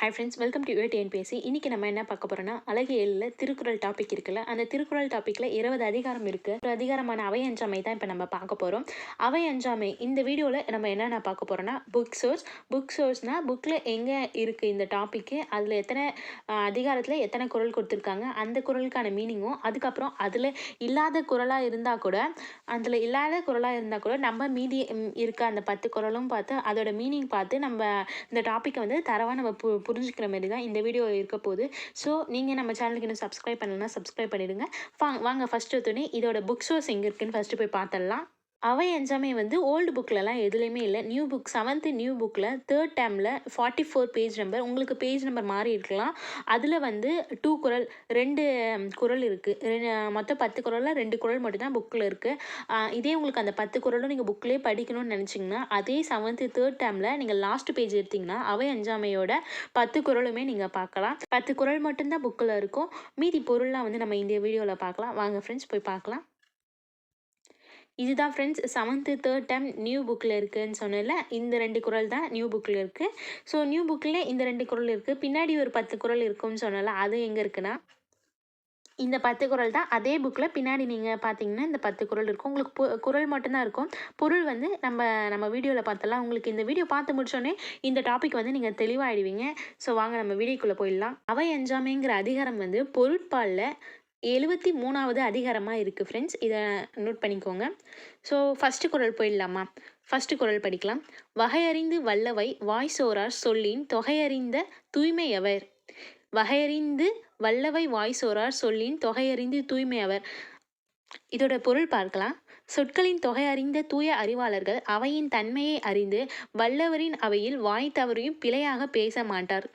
Hi friends welcome to TNPSC இன்றைக்கி நம்ம என்ன பார்க்க போகிறோம்னா அழகு ஏழில் திருக்குறள் டாபிக் இருக்குல்ல. அந்த திருக்குறள் டாப்பிக்கில் இருபது அதிகாரம் இருக்குது ஒரு அதிகாரமான அவை அஞ்சாமை தான் இப்போ நம்ம பார்க்க போகிறோம் அவை அஞ்சாமை இந்த வீடியோவில் நம்ம என்னென்ன பார்க்க போகிறோம்னா புக் சோர்ஸ் புக் சோர்ஸ்னால் புக்கில் எங்கே இருக்குது இந்த டாப்பிக்கு அதில் எத்தனை அதிகாரத்தில் எத்தனை குரல் கொடுத்துருக்காங்க அந்த குரலுக்கான மீனிங்கும் அதுக்கப்புறம் அதில் இல்லாத குரலாக இருந்தால் கூட அதில் இல்லாத குரலாக இருந்தால் கூட நம்ம மீதி இருக்க அந்த பத்து குரலும் பார்த்து அதோட மீனிங் பார்த்து நம்ம இந்த டாப்பிக்கை வந்து தரவாக நம்ம பு புரிஞ்சுக்கிற மாதிரி தான் இந்த வீடியோ இருக்க போகுது. ஸோ நீங்கள் நம்ம சேனலுக்கு இன்னும் சப்ஸ்கிரைப் பண்ணலன்னா சப்ஸ்கிரைப் பண்ணிடுங்க. வாங்க வாங்க ஃபஸ்ட்டு எடுத்தோடனே இதோட புக் சோர்ஸ் எங்கே இருக்குன்னு ஃபஸ்ட்டு போய் பார்த்துடலாம். அவை அஞ்சாமே வந்து ஓல்டு புக்கிலலாம் எதுலேயுமே இல்லை. நியூ புக் செவன்த்து நியூ புக்கில் தேர்ட் டேமில் ஃபார்ட்டி ஃபோர் பேஜ் நம்பர் உங்களுக்கு பேஜ் நம்பர் மாறி இருக்கலாம். அதில் வந்து டூ குரல் ரெண்டு குரல் இருக்குது மொத்தம் பத்து குரலில் ரெண்டு குரல் மட்டும்தான் புக்கில் இருக்குது இதே உங்களுக்கு அந்த பத்து குரலும் நீங்கள் புக்லேயே படிக்கணும்னு நினச்சிங்கன்னா அதே செவன்த்து தேர்ட் டேமில் நீங்கள் லாஸ்ட் பேஜ் எடுத்தீங்கன்னா அவை அஞ்சாமையோட பத்து குரலுமே நீங்கள் பார்க்கலாம். பத்து குரல் மட்டும்தான் புக்கில் இருக்கும். மீதி பொருள்லாம் வந்து நம்ம இந்த வீடியோவில் பார்க்கலாம். வாங்க ஃப்ரெண்ட்ஸ் போய் பார்க்கலாம். இதுதான் friends seventh third time new புக்கில் இருக்குதுன்னு சொன்னேன்ல இந்த ரெண்டு குரல் தான் நியூ புக்கில் இருக்குது ஸோ நியூ புக்கில் இந்த ரெண்டு குரல் இருக்குது பின்னாடி ஒரு பத்து குரல் இருக்கும்னு சொன்னல அது எங்கே இருக்குன்னா இந்த பத்து குரல் தான் அதே புக்கில் பின்னாடி நீங்கள் பார்த்தீங்கன்னா இந்த பத்து குரல் இருக்கும். உங்களுக்கு பு குரல் மட்டும்தான் இருக்கும். பொருள் வந்து நம்ம நம்ம வீடியோவில் பார்த்தலாம் உங்களுக்கு இந்த வீடியோ பார்த்து முடிச்சோடனே இந்த டாபிக் வந்து நீங்கள் தெளிவாயிடுவீங்க. ஸோ வாங்க நம்ம வீடியோக்குள்ளே போயிடலாம். அவை அஞ்சாமைங்கிற அதிகாரம் வந்து பொருட்பாலில் எழுபத்தி மூணாவது அதிகாரமாக இருக்குது ஃப்ரெண்ட்ஸ் இதை நோட் பண்ணிக்கோங்க. ஸோ ஃபஸ்ட்டு குரல் போயிடலாமா? ஃபஸ்ட்டு குரல் படிக்கலாம். வகையறிந்து வல்லவை வாய் சோரார் சொல்லின் தொகையறிந்த தூய்மையவர். வகையறிந்து வல்லவை வாய் சோரார் சொல்லின் தொகையறிந்து தூய்மையவர். இதோட பொருள் பார்க்கலாம். சொற்களின் தொகை அறிந்த தூய அறிவாளர்கள் அவையின் தன்மையை அறிந்து வல்லவரின் அவையில் வாய் தவறியும் பிழையாக பேச மாட்டார்.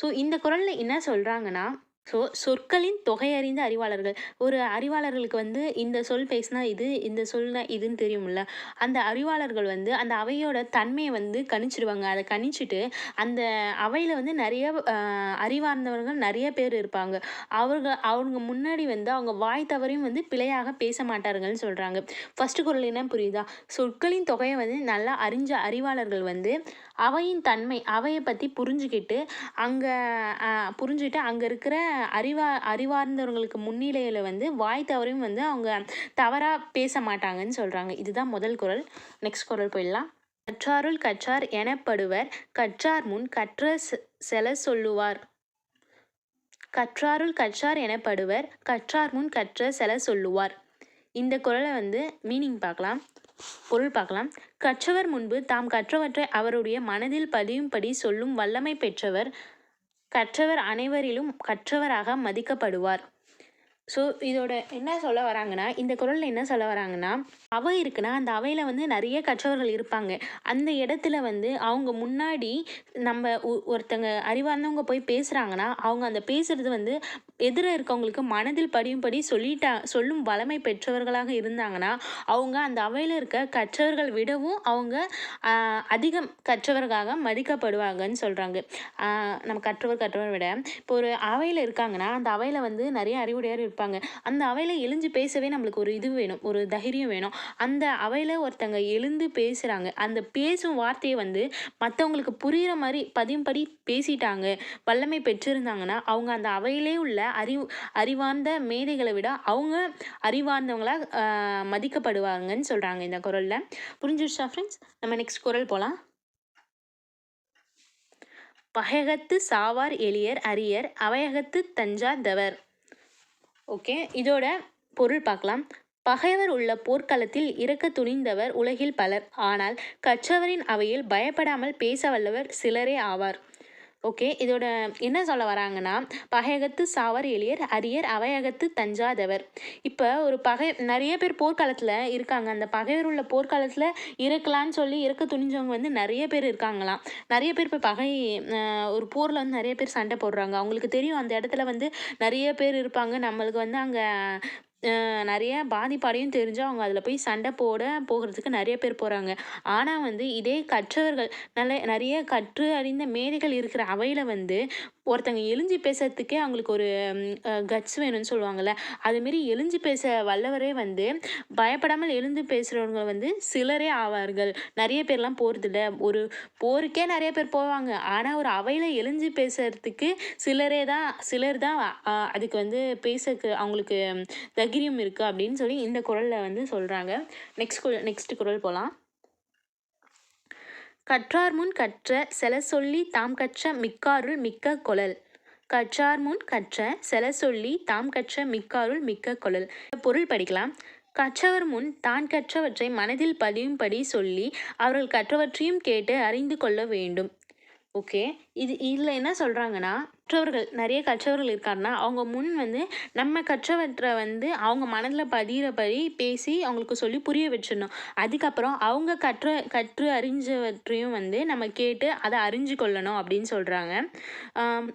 ஸோ இந்த குரலில் என்ன சொல்கிறாங்கன்னா ஸோ சொற்களின் தொகை அறிந்த அறிவாளர்கள். ஒரு அறிவாளர்களுக்கு வந்து இந்த சொல் பேசினா இது இந்த சொல்னா இதுன்னு தெரியும்ல. அந்த அறிவாளர்கள் வந்து அந்த அவையோட தன்மையை வந்து கணிச்சிடுவாங்க. அதை கணிச்சிட்டு அந்த அவையில் வந்து நிறைய அறிவார்ந்தவர்கள் நிறைய பேர் இருப்பாங்க. அவங்க அவங்க முன்னாடி வந்து அவங்க வாய் தவறையும் வந்து பிழையாக பேச மாட்டார்கள்னு சொல்கிறாங்க ஃபஸ்ட்டு குரல் என்ன புரியுதா? சொற்களின் தொகையை வந்து நல்லா அறிஞ்ச அறிவாளர்கள் வந்து அவையின் தன்மை அவையை பற்றி புரிஞ்சுக்கிட்டு அங்கே புரிஞ்சுக்கிட்டு அங்கே இருக்கிற அறிவா அறிவார்ந்தவர்களுக்கு முன்னிலையில் வந்து வாய் தவறையும் வந்து அவங்க தவறாக பேச மாட்டாங்கன்னு சொல்கிறாங்க இதுதான் முதல் குரல். நெக்ஸ்ட் குரல் போயிடலாம். கற்றாருள் கற்றார் எனப்படுவர். கற்றார் முன் கற்ற செ- செல சொல்லுவார். கற்றாருள் கற்றார் எனப்படுவர். கற்றார் முன் கற்ற செல சொல்லுவார். இந்த குரலை வந்து மீனிங் பார்க்கலாம். பொருள் பார்க்கலாம். கற்றவர் முன்பு தாம் கற்றவற்றை அவருடைய மனதில் பதியும்படி சொல்லும் வல்லமை பெற்றவர். கற்றவர் அனைவரிலும் கற்றவராக மதிக்கப்படுவார். ஸோ இதோட என்ன சொல்ல வராங்கன்னா இந்த குரலில் என்ன சொல்ல வராங்கன்னா அவை இருக்குன்னா அந்த அவையில் வந்து நிறைய கற்றவர்கள் இருப்பாங்க. அந்த இடத்துல வந்து அவங்க முன்னாடி நம்ம ஒருத்தங்க அறிவார்ந்தவங்க போய் பேசுகிறாங்கன்னா அவங்க அந்த பேசுகிறது வந்து எதிர இருக்கவங்களுக்கு மனதில் படியும்படி சொல்லிட்டா சொல்லும் வளமை பெற்றவர்களாக இருந்தாங்கன்னா அவங்க அந்த அவையில் இருக்க கற்றவர்கள் விடவும் அவங்க அதிகம் கற்றவர்களாக மதிக்கப்படுவாங்கன்னு சொல்கிறாங்க நம்ம கற்றவர் கற்றவர் விட. இப்போ ஒரு அவையில் இருக்காங்கன்னா அந்த அவையில் வந்து நிறைய அறிவுடையார் இருப்பாங்க. அந்த அவையில் எழுஞ்சு பேசவே நம்மளுக்கு ஒரு இது வேணும் ஒரு தைரியம் வேணும். அந்த அவையில் ஒருத்தங்க எழுந்து பேசுகிறாங்க அந்த பேசும் வார்த்தையை வந்து மற்றவங்களுக்கு புரிகிற மாதிரி பதியும்படி பேசிட்டாங்க வல்லமை பெற்றிருந்தாங்கன்னா அவங்க அந்த அவையிலே உள்ள அறிவு அறிவார்ந்த மேதைகளை விட அவங்க அறிவார்ந்தவங்களா மதிக்கப்படுவாங்கன்னு சொல்கிறாங்க இந்த குரலில். புரிஞ்சிருச்சா ஃப்ரெண்ட்ஸ் நம்ம நெக்ஸ்ட் குரல் போகலாம் பகையகத்து சாவார் எளியர் அரியர் அவையகத்து தஞ்சாதவர். ஓகே இதோட பொருள் பார்க்கலாம். பகைவர் உள்ள போர்க்களத்தில் இறக்க துணிந்தவர் உலகில் பலர். ஆனால் கற்றவரின் அவையில் பயப்படாமல் பேச வல்லவர் சிலரே ஆவார். ஓகே இதோட என்ன சொல்ல வராங்கன்னா பகையகத்து சாவர் எளியர் அரியர் அவையகத்து தஞ்சாதவர். இப்போ ஒரு பகை நிறைய பேர் போர்க்காலத்தில் இருக்காங்க. அந்த பகைவர் உள்ள போர்க்காலத்தில் இருக்கலான்னு சொல்லி இறக்க துணிஞ்சவங்க வந்து நிறைய பேர் இருக்காங்களாம். நிறைய பேர் இப்போ பகை ஒரு போரில் வந்து நிறைய பேர் சண்டை போடுறாங்க. அவங்களுக்கு தெரியும் அந்த இடத்துல வந்து நிறைய பேர் இருப்பாங்க. நம்மளுக்கு வந்து அங்கே நிறைய பாதிப்படையும் தெரிஞ்சு அவங்க அதில் போய் சண்டை போட போகிறதுக்கு நிறைய பேர் போகிறாங்க ஆனால் வந்து இதே கற்றவர்கள் நல்ல நிறைய கற்று அறிந்த மேதைகள் இருக்கிற அவையில் வந்து ஒருத்தங்க எழிஞ்சு பேசுறதுக்கே அவங்களுக்கு ஒரு கட்ஸ் வேணும்னு சொல்லுவாங்கள்ல அதுமாரி எழிஞ்சு பேச வல்லவரே வந்து பயப்படாமல் எழுந்து பேசுகிறவங்க வந்து சிலரே ஆவார்கள். நிறைய பேர்லாம் போகிறதில்ல ஒரு போருக்கே நிறைய பேர் போவாங்க. ஆனால் ஒரு அவையில் எழிஞ்சு பேசுறதுக்கு சிலரே தான் சிலர் தான் அதுக்கு வந்து பேசக்கு அவங்களுக்கு தைரியம் இருக்குது அப்படின்னு சொல்லி இந்த குரலில் வந்து சொல்கிறாங்க நெக்ஸ்ட் குரல் நெக்ஸ்ட் குரல் போகலாம் கற்றார் முன் கற்ற செல சொல்லி தாம் கற்ற மிக்காருள் மிக்க கொழல். கற்றார் முன் கற்ற செல சொல்லி தாம் கற்ற மிக்காருள் மிக்க கொளல் பொருள் படிக்கலாம். கற்றவர் முன் தான் கற்றவற்றை மனதில் பதியும்படி சொல்லி அவர்கள் கற்றவற்றையும் கேட்டு அறிந்து கொள்ள வேண்டும். ஓகே. இது இதில் என்ன சொல்கிறாங்கன்னா கற்றவர்கள் நிறைய கற்றவர்கள் இருக்காருன்னா அவங்க முன் வந்து நம்ம கற்றவற்றை வந்து அவங்க மனதில் பதிகிறபடி பேசி அவங்களுக்கு சொல்லி புரிய வச்சிடணும். அதுக்கப்புறம் அவங்க கற்ற கற்று அறிஞ்சவற்றையும் வந்து நம்ம கேட்டு அதை அறிஞ்சு கொள்ளணும் அப்படின்னு சொல்கிறாங்க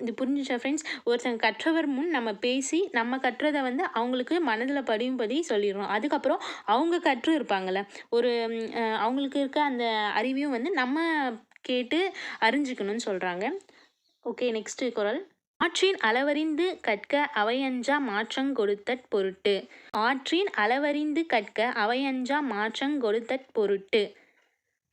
இது புரிஞ்சுச்சா ஃப்ரெண்ட்ஸ் ஒருத்தங்க கற்றவர் முன் நம்ம பேசி நம்ம கற்றதை வந்து அவங்களுக்கு மனதில் படியும்படி சொல்லிடணும். அதுக்கப்புறம் அவங்க கற்று இருப்பாங்கள்ல ஒரு அவங்களுக்கு இருக்க அந்த அறிவையும் வந்து நம்ம கேட்டு அறிஞ்சிக்கணும்னு சொல்கிறாங்க ஓகே நெக்ஸ்ட்டு குரல். ஆற்றின் அளவறிந்து கற்க அவையஞ்சா மாற்றங் கொடுத்தற் பொருட்டு. ஆற்றின் அளவறிந்து கற்க அவையஞ்சா மாற்றங் கொடுத்தற் பொருட்டு.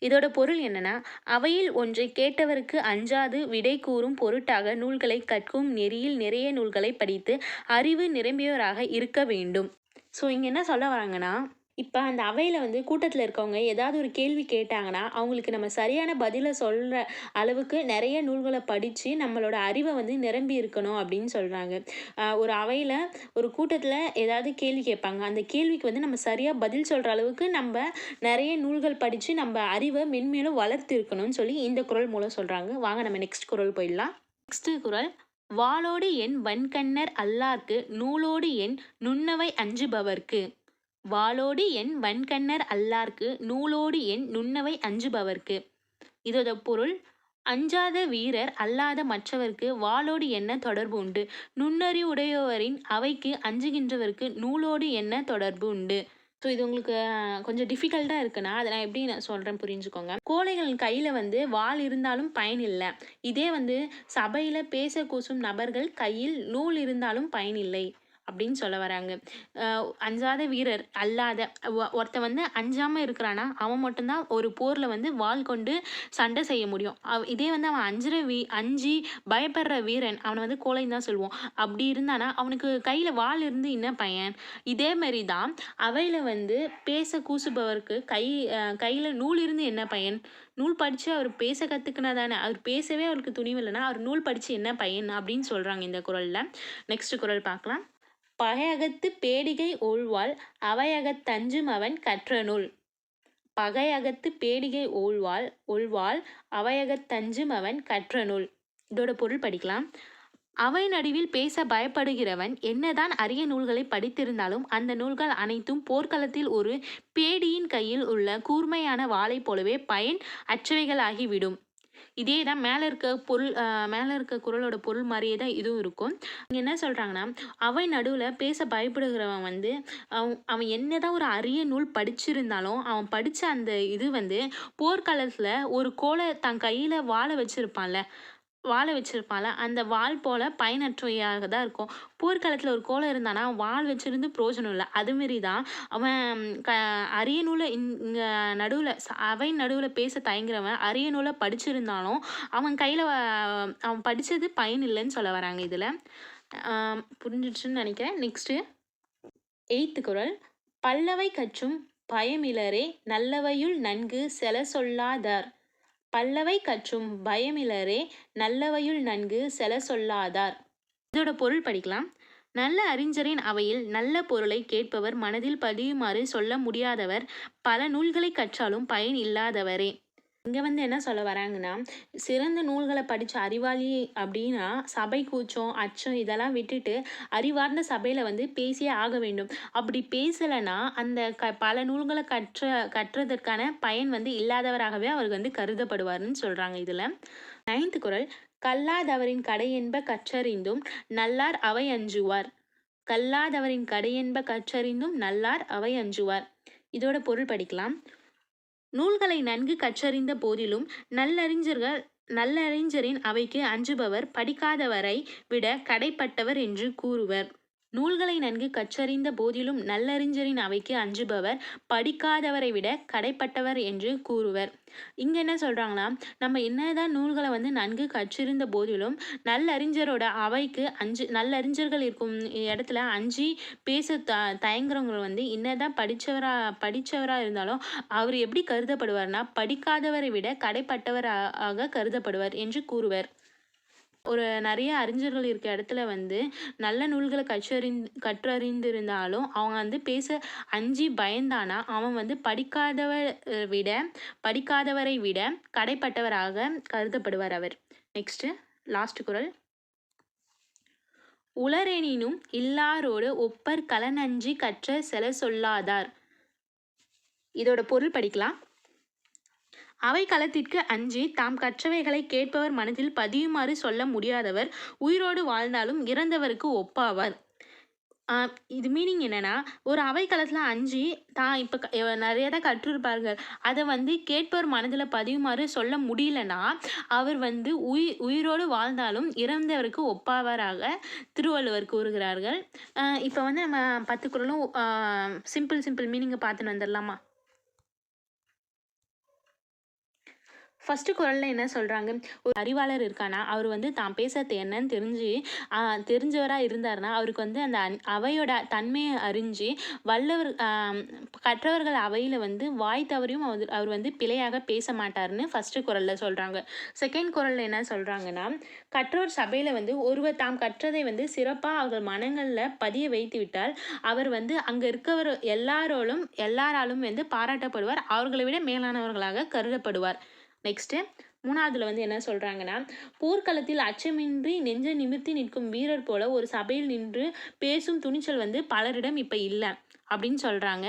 இதோட பொருள் என்னன்னா அவையில் ஒன்றை கேட்டவருக்கு அஞ்சாது விடை கூறும் பொருட்டாக நூல்களை கற்கும் நெறியில் நிறைய நூல்களை படித்து அறிவு நிரம்பியவராக இருக்க வேண்டும். ஸோ இங்கே என்ன சொல்ல வராங்கன்னா இப்போ அந்த அவையில் வந்து கூட்டத்தில் இருக்கவங்க ஏதாவது ஒரு கேள்வி கேட்டாங்கன்னா அவங்களுக்கு நம்ம சரியான பதிலை சொல்கிற அளவுக்கு நிறைய நூல்களை படித்து நம்மளோட அறிவை வந்து நிரம்பி இருக்கணும் அப்படின்னு சொல்கிறாங்க ஒரு அவையில் ஒரு கூட்டத்தில் ஏதாவது கேள்வி கேட்பாங்க. அந்த கேள்விக்கு வந்து நம்ம சரியாக பதில் சொல்கிற அளவுக்கு நம்ம நிறைய நூல்கள் படித்து நம்ம அறிவை மென்மேலும் வளர்த்து இருக்கணும்னு சொல்லி இந்த குரல் மூலம் சொல்கிறாங்க வாங்க நம்ம நெக்ஸ்ட் குரல் போயிடலாம். நெக்ஸ்ட்டு குரல் வாளோடு என் வன்கண்ணர் அல்லார்க்கு நூலோடு என் நுண்ணவை அஞ்சுபவர்க்கு. வாளோடு என் வன்கண்ணர் அல்லார்க்கு நூலோடு என் நுண்ணவை அஞ்சுபவர்க்கு. இதோட பொருள் அஞ்சாத வீரர் அல்லாத மற்றவர்க்கு வாளோடு என்ன தொடர்பு உண்டு? நுண்ணறிவுடையவரின் அவைக்கு அஞ்சுகின்றவருக்கு நூலோடு என்ன தொடர்பு உண்டு? ஸோ இது உங்களுக்கு கொஞ்சம் டிஃபிகல்ட்டாக இருக்குன்னா அதை நான் எப்படி நான் சொல்கிறேன் புரிஞ்சுக்கோங்க. கோழைகளின் கையில் வந்து வாள் இருந்தாலும் பயன் இல்லை. இதே வந்து சபையில் பேச கூசும் நபர்கள் கையில் நூல் இருந்தாலும் பயனில்லை அப்படின்னு சொல்ல வராங்க. அஞ்சாத வீரர் அல்லாத ஒருத்தன் வந்து அஞ்சாமல் இருக்கிறான்னா அவன் மட்டும்தான் ஒரு போரில் வந்து வாள் கொண்டு சண்டை செய்ய முடியும். இதே வந்து அவன் அஞ்சுற வீ அஞ்சு பயப்படுற வீரன் அவனை வந்து கோழைன்னு தான் சொல்லுவோம். அப்படி இருந்தானா அவனுக்கு கையில் வால் இருந்து என்ன பையன்? இதே மாதிரி தான் அவையில் வந்து பேச கூசுபவருக்கு கை கையில் நூல் இருந்து என்ன பையன்? நூல் படித்து அவர் பேச கற்றுக்கினா தானே அவர் பேசவே அவருக்கு துணிவு இல்லைன்னா அவர் நூல் படித்து என்ன பையன் அப்படின்னு சொல்கிறாங்க இந்த குரலில். நெக்ஸ்ட் குரல் பார்க்கலாம். பகையகத்து பேடிகை ஓழ்வாள் அவையகத்தஞ்சும் அவன் கற்ற நூல் பகையகத்து பேடிகை ஓழ்வாள் ஒழ்வாள் அவையகத்தஞ்சும் அவன் கற்ற நூல் இதோட பொருள் படிக்கலாம். அவை நடுவில் பேச பயப்படுகிறவன் என்னதான் அரிய நூல்களை படித்திருந்தாலும் அந்த நூல்கள் அனைத்தும் போர்க்களத்தில் ஒரு பேடியின் கையில் உள்ள கூர்மையான வாளை போலவே பயன் அற்றவைகளாகிவிடும். இதே தான் மேலே இருக்க பொருள் மேலே இருக்க குரலோட பொருள் மாதிரியே தான் இதுவும் இருக்கும். இங்கே என்ன சொல்கிறாங்கன்னா அவை நடுவில் பேச பயப்படுகிறவன் வந்து அவன் அவன் என்ன தான் ஒரு அரிய நூல் படிச்சிருந்தாலும் அவன் படித்த அந்த இது வந்து போர்க்காலத்தில் ஒரு கோலை தன் கையில் வாழை வச்சுருப்பான்ல. வாழை வச்சுருப்பான்ல அந்த வால் போல் பயனற்றவையாக தான் இருக்கும். போர்க்காலத்தில் ஒரு கோலம் இருந்தானா வால் வச்சுருந்து பிரயோஜனம் இல்லை. அதுமாரி தான் அவன் க அரிய இங்கே நடுவில் அவை நடுவில் பேச தயங்குறவன் அரிய படிச்சிருந்தாலும் அவன் கையில் அவன் படித்தது பயன் இல்லைன்னு சொல்ல வராங்க இதில். புரிஞ்சிடுச்சுன்னு நினைக்கிறேன். நெக்ஸ்ட்டு எய்த்து குரல். பல்லவை கற்றும் பயமிலரே நல்லவையுள் நன்கு செல சொல்லாதார் பல்லவை கற்றும் பயமிலரே நல்லவையுள் நன்கு செல சொல்லாதார். இதோட பொருள் படிக்கலாம். நல்ல அறிஞரின் அவையில் நல்ல பொருளை கேட்பவர் மனதில் பதியுமாறு சொல்ல முடியாதவர் பல நூல்களை கற்றாலும் பயன் இல்லாதவரே. இங்கே வந்து என்ன சொல்ல வராங்கன்னா சிறந்த நூல்களை படித்த அறிவாளி அப்படின்னா சபை கூச்சம் அச்சம் இதெல்லாம் விட்டுட்டு அறிவார்ந்த சபையில் வந்து பேசியே ஆக வேண்டும். அப்படி பேசலைன்னா அந்த க பல நூல்களை கற்ற கற்றதற்கான பயன் வந்து இல்லாதவராகவே அவர் வந்து கருதப்படுவார்னு சொல்கிறாங்க இதில். நைன்த் குரல் கல்லாதவரின் கடை என்ப கற்றறிந்தும் நல்லார் அவை அஞ்சுவார். கல்லாதவரின் கடையென்ப கற்றறிந்தும் நல்லார் அவை அஞ்சுவார். இதோட பொருள் படிக்கலாம். நூல்களை நன்கு கற்றறிந்த போதிலும் நல்லறிஞர்கள் நல்லறிஞரின் அவைக்கு அஞ்சுபவர் படிக்காதவரை விட கடைப்பட்டவர் என்று கூறுவர். நூல்களை நன்கு கற்றறிந்த போதிலும் நல்லறிஞரின் அவைக்கு அஞ்சுபவர் படிக்காதவரை விட கடைப்பட்டவர் என்று கூறுவர். இங்கே என்ன சொல்கிறாங்கன்னா நம்ம என்னதான் நூல்களை வந்து நன்கு கற்றிருந்த போதிலும் நல்லறிஞரோட அவைக்கு அஞ்சு நல்லறிஞர்கள் இருக்கும் இடத்துல அஞ்சு பேச த தயங்குறவங்க வந்து என்னதான் படித்தவராக படித்தவராக இருந்தாலும் அவர் எப்படி கருதப்படுவார்னா படிக்காதவரை விட கடைப்பட்டவராக கருதப்படுவார் என்று கூறுவர். ஒரு நிறைய அறிஞர்கள் இருக்க இடத்துல வந்து நல்ல நூல்களை கற்றறிந்து கற்றறிந்திருந்தாலும் அவங்க வந்து பேச அஞ்சு பயந்தானா அவன் வந்து படிக்காதவர் விட படிக்காதவரை விட கடைப்பட்டவராக கருதப்படுவார் அவர். நெக்ஸ்ட்டு லாஸ்ட் குரல். உளரெனினும் இல்லாரோடு ஒப்பர் கலனஞ்சி கற்ற செல சொல்லாதார் இதோட பொருள் படிக்கலாம். அவை களத்திற்கு அஞ்சி தாம் கற்றவைகளை கேட்பவர் மனதில் பதியுமாறு சொல்ல முடியாதவர் உயிரோடு வாழ்ந்தாலும் இறந்தவருக்கு ஒப்பாவார். இது மீனிங் என்னென்னா ஒரு அவைக்களத்தில் அஞ்சு தான் இப்போ நிறைய தான் கற்றிருப்பார்கள். அதை வந்து கேட்பவர் மனதில் பதியுமாறு சொல்ல முடியலன்னா அவர் வந்து உயிர் உயிரோடு வாழ்ந்தாலும் இறந்தவருக்கு ஒப்பாவராக திருவள்ளுவர் கூறுகிறார்கள். இப்போ வந்து நம்ம பத்து குரலும் சிம்பிள் சிம்பிள் மீனிங்கை பார்த்துன்னு வந்துடலாமா ஃபஸ்ட்டு குரலில் என்ன சொல்கிறாங்க ஒரு அறிவாளர் இருக்கானா? அவர் வந்து தான் பேசுறது என்னன்னு தெரிஞ்சு தெரிஞ்சவராக இருந்தார்னா அவருக்கு வந்து அந்த அவையோட தன்மையை அறிஞ்சு வல்லவர் கற்றவர்கள் அவையில் வந்து வாய் தவறியும் அவர் அவர் வந்து பிழையாக பேச மாட்டார்னு ஃபஸ்ட்டு குரலில் சொல்கிறாங்க செகண்ட் குரலில் என்ன சொல்கிறாங்கன்னா கற்றோர் சபையில் வந்து ஒருவர் தாம் கற்றதை வந்து சிறப்பாக அவர்கள் மனங்களில் பதிய வைத்து விட்டால் அவர் வந்து அங்கே இருக்கவர் எல்லாரோலும் எல்லாராலும் வந்து பாராட்டப்படுவார். அவர்களை விட மேலானவர்களாக கருதப்படுவார். நெக்ஸ்ட்டு மூணாவதுல வந்து என்ன சொல்கிறாங்கன்னா போர்க்களத்தில் அச்சமின்றி நெஞ்ச நிமிர்த்தி நிற்கும் வீரர் போல ஒரு சபையில் நின்று பேசும் துணிச்சல் வந்து பலரிடம் இப்போ இல்லை. அப்படின்னு சொல்கிறாங்க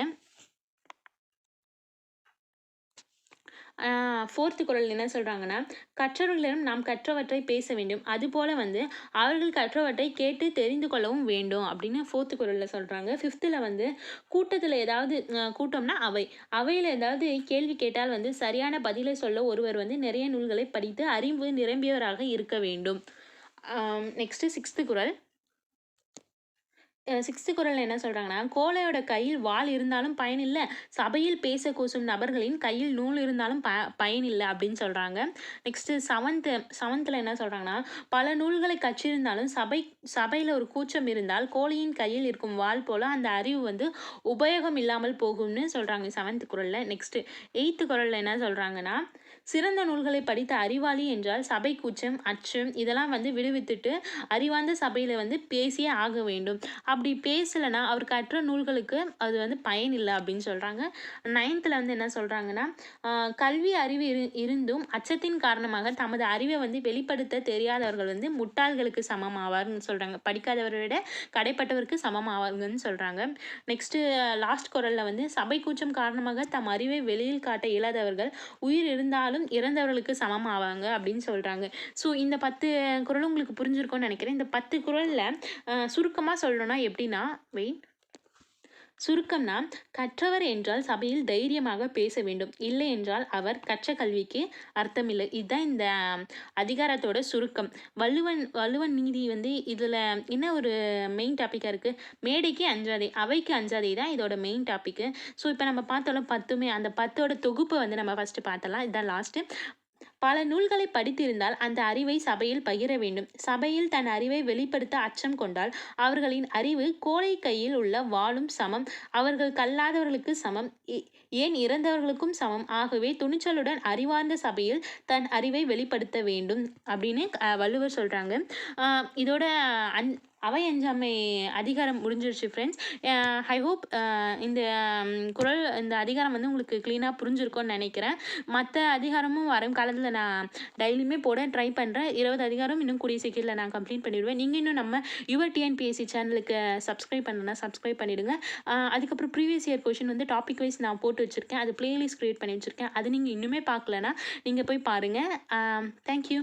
ஃபோர்த்து குரல் என்ன சொல்கிறாங்கன்னா கற்றவர்களிடம் நாம் கற்றவற்றை பேச வேண்டும். அதுபோல் வந்து அவர்கள் கற்றவற்றை கேட்டு தெரிந்து கொள்ளவும் வேண்டும் அப்படின்னு ஃபோர்த்து குரலில் சொல்கிறாங்க ஃபிஃப்த்தில் வந்து கூட்டத்தில் ஏதாவது கூட்டம்னா அவை. அவையில் ஏதாவது கேள்வி கேட்டால் வந்து சரியான பதிலை சொல்ல ஒருவர் வந்து நிறைய நூல்களை படித்து அறிவு நிரம்பியவராக இருக்க வேண்டும். நெக்ஸ்ட்டு சிக்ஸ்த்து குரல். சிக்ஸ்த்து குரலில் என்ன சொல்கிறாங்கன்னா கோழையோட கையில் வாள் இருந்தாலும் பயனில்லை சபையில் பேச கூசும் நபர்களின் கையில் நூல் இருந்தாலும் ப பயனில்லை அப்படின்னு சொல்கிறாங்க நெக்ஸ்ட்டு செவன்த்து செவன்த்தில் என்ன சொல்கிறாங்கன்னா பல நூல்களை கற்றிருந்தாலும் சபை சபையில் ஒரு கூச்சம் இருந்தால் கோழியின் கையில் இருக்கும் வாள் போல் அந்த அறிவு வந்து உபயோகம் இல்லாமல் போகும்னு சொல்கிறாங்க செவன்த்து குரலில். நெக்ஸ்ட்டு எயித்து குரலில் என்ன சொல்கிறாங்கன்னா சிறந்த நூல்களை படித்த அறிவாளி என்றால் சபை கூச்சம் அச்சம் இதெல்லாம் வந்து விடுவித்துட்டு அறிவார்ந்த சபையில் வந்து பேசியே ஆக வேண்டும். அப்படி பேசலைன்னா அவர் கற்ற நூல்களுக்கு அது வந்து பயன் இல்லை அப்படின்னு சொல்கிறாங்க நைன்த்தில் வந்து என்ன சொல்கிறாங்கன்னா கல்வி அறிவு இரு இருந்தும் அச்சத்தின் காரணமாக தமது அறிவை வந்து வெளிப்படுத்த தெரியாதவர்கள் வந்து முட்டாள்களுக்கு சமம் ஆவார்னு சொல்கிறாங்க படிக்காதவரை விட கடைப்பட்டவருக்கு சமம் ஆவார்னு சொல்கிறாங்க நெக்ஸ்ட்டு லாஸ்ட் குரலில் வந்து சபை கூச்சம் காரணமாக தம் அறிவை வெளியில் காட்ட இயலாதவர்கள் உயிர் இருந்தாலும் இருந்தாலும் இறந்தவர்களுக்கு சமம் ஆவாங்க அப்படின்னு சொல்கிறாங்க ஸோ இந்த பத்து குரல் உங்களுக்கு புரிஞ்சிருக்கும்னு நினைக்கிறேன். இந்த பத்து குரலில் சுருக்கமாக சொல்லணும்னா எப்படின்னா வெயிட் சுருக்கம்னா கற்றவர் என்றால் சபையில் தைரியமாக பேச வேண்டும். இல்லை என்றால் அவர் கற்ற கல்விக்கு அர்த்தமில்லை. இதுதான் இந்த அதிகாரத்தோட சுருக்கம். வள்ளுவன் வள்ளுவன் நீதி வந்து இதில் என்ன ஒரு மெயின் டாப்பிக்காக இருக்குது மேடைக்கு அஞ்சாதே அவைக்கு அஞ்சாதே தான் இதோட மெயின் டாப்பிக்கு ஸோ இப்போ நம்ம பார்த்தாலும் பத்துமே அந்த பத்தோட தொகுப்பை வந்து நம்ம ஃபஸ்ட்டு பார்த்தலாம் இதுதான் லாஸ்ட்டு பல நூல்களை படித்திருந்தால் அந்த அறிவை சபையில் பகிர வேண்டும். சபையில் தன் அறிவை வெளிப்படுத்த அச்சம் கொண்டால் அவர்களின் அறிவு கோழை கையில் உள்ள வாளும் சமம். அவர்கள் கல்லாதவர்களுக்கு சமம். ஏன் இறந்தவர்களுக்கும் சமம்? ஆகவே துணிச்சலுடன் அறிவார்ந்த சபையில் தன் அறிவை வெளிப்படுத்த வேண்டும் அப்படின்னு வள்ளுவர் சொல்கிறாங்க இதோட அந் அவை அஞ்சாமை அதிகாரம் முடிஞ்சிருச்சு ஃப்ரெண்ட்ஸ் ஐ ஹோப் இந்த குரல் இந்த அதிகாரம் வந்து உங்களுக்கு க்ளீனாக புரிஞ்சிருக்கும்னு நினைக்கிறேன். மற்ற அதிகாரமும் வரும் காலத்தில் நான் டெய்லியுமே போட ட்ரை பண்ணுறேன் இருபது அதிகாரம் இன்னும் கூடிய சீக்கிரத்தில் நான் கம்ப்ளீட் பண்ணிவிடுவேன் நீங்கள் இன்னும் நம்ம யுவர் டிஎன்பிஎஸ்சி சேனலுக்கு சப்ஸ்கிரைப் பண்ணலன்னா சப்ஸ்கிரைப் பண்ணிவிடுங்க அதுக்கப்புறம் ப்ரீவியஸ் இயர் கொஷின் வந்து டாபிக் வைஸ் நான் போட்டு வச்சுருக்கேன். அது ப்ளேலிஸ்ட் க்ரியேட் பண்ணி வச்சுருக்கேன். அது நீங்கள் இன்னுமே பார்க்கலன்னா நீங்கள் போய் பாருங்கள் தேங்க்யூ